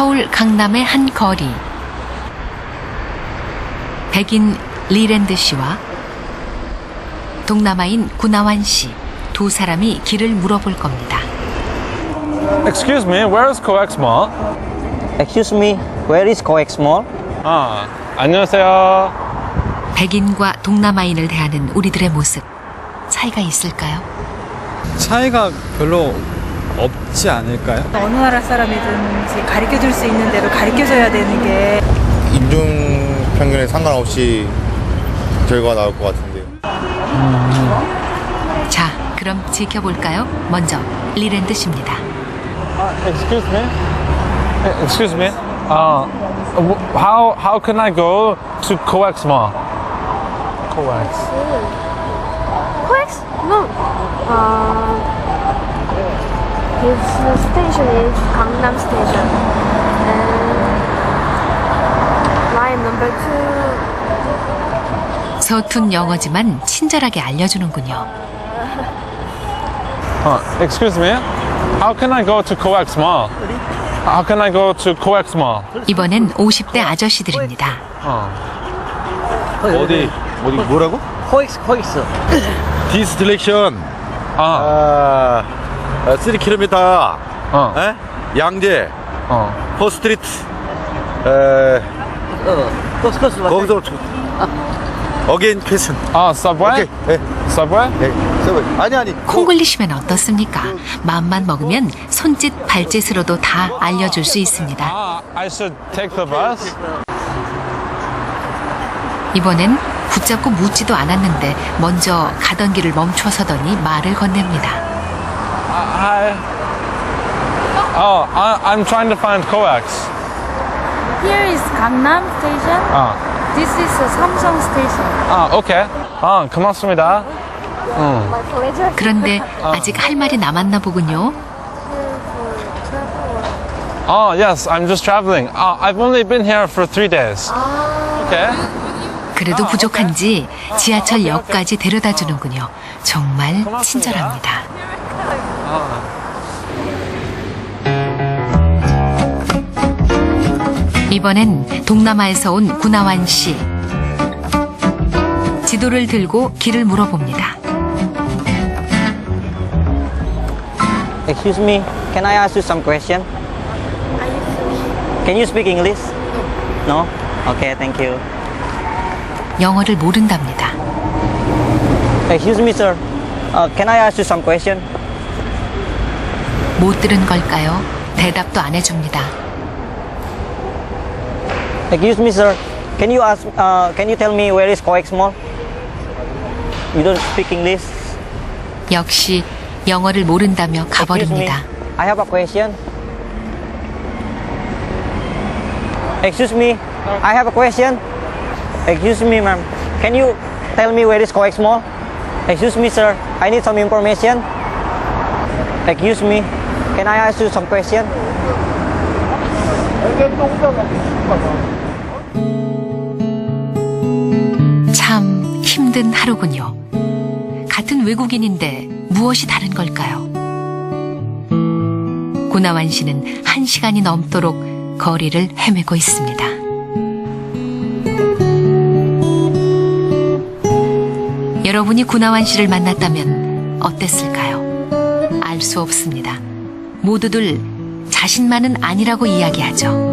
서울 강남의 한 거리. 백인 리랜드 씨와 동남아인 구나완 씨 두 사람이 길을 물어볼 겁니다. Excuse me, where is Coex Mall? Excuse me, where is Coex Mall? 아, 안녕하세요. 백인과 동남아인을 대하는 우리들의 모습 차이가 있을까요? 차이가 별로 없지 않을까요? 어느 나라 사람이든지 가르쳐 줄 수 있는 대로 가르쳐 줘야 되는 게 인종 편견에 상관없이 결과가 나올 것 같은데요. 자, 그럼 지켜볼까요? 먼저 리랜드 씨입니다. Excuse me. Eh, Excuse me. Uh, how how can I go to Coex Mall? Coex. Coex? No. Uh, his station is Gangnam Station. And line number two. 서툰 영어지만 친절하게 알려주는군요. Uh, excuse me. How can I go to Coex Mall? How can I go to Coex Mall? 이번엔 50대 아저씨들입니다. 어디 어디 뭐라고? 코엑스, 코엑스. 디스틸렉션 아, 아, 3km 어, 에? 양재 어. 포스트리트 에, 코엑스, 거기서 어게인 패슨 아, subway? 오케이 네, subway? 네. 서브. 아니 아니 콩글리시면 어떻습니까? 마음만 먹으면 손짓 발짓으로도 다 알려줄 수 있습니다. 아, I should take the bus? 이번엔 붙잡고 묻지도 않았는데 먼저 가던 길을 멈춰서더니 말을 건넵니다. I. Oh, I, I'm trying to find Coex. Here is Gangnam Station. 아, This is Samsung Station. 아, 오케이. 아, 고맙습니다. My pleasure. 그런데 아직 할 말이 남았나 보군요. Oh, yes, I'm just traveling. Uh, I've only been here for three days. Okay. 그래도 부족한지 지하철 역까지 데려다 주는군요. 정말 친절합니다. 이번엔 동남아에서 온 구나완 씨. 지도를 들고 길을 물어봅니다. Excuse me, can I ask you some question? Can you speak English? No? Okay, thank you. 영어를 모른답니다. Excuse me, sir. Uh, can I ask you some question? 못 들은 걸까요? 대답도 안 해줍니다. Excuse me, sir. Can you ask? Uh, can you tell me where is Coex Mall? You don't speak English. 역시 영어를 모른다며 Excuse me. 가버립니다. I have a question. Excuse me. I have a question. Excuse me, ma'am. Can you tell me where is Coex Mall? Excuse me, sir. I need some information. Excuse me. Can I ask you some question? 참 힘든 하루군요. 같은 외국인인데 무엇이 다른 걸까요? 고나완 씨는 한 시간이 넘도록 거리를 헤매고 있습니다. 여러분이 고나완 씨를 만났다면 어땠을까요? 알 수 없습니다. 모두들 자신만은 아니라고 이야기하죠.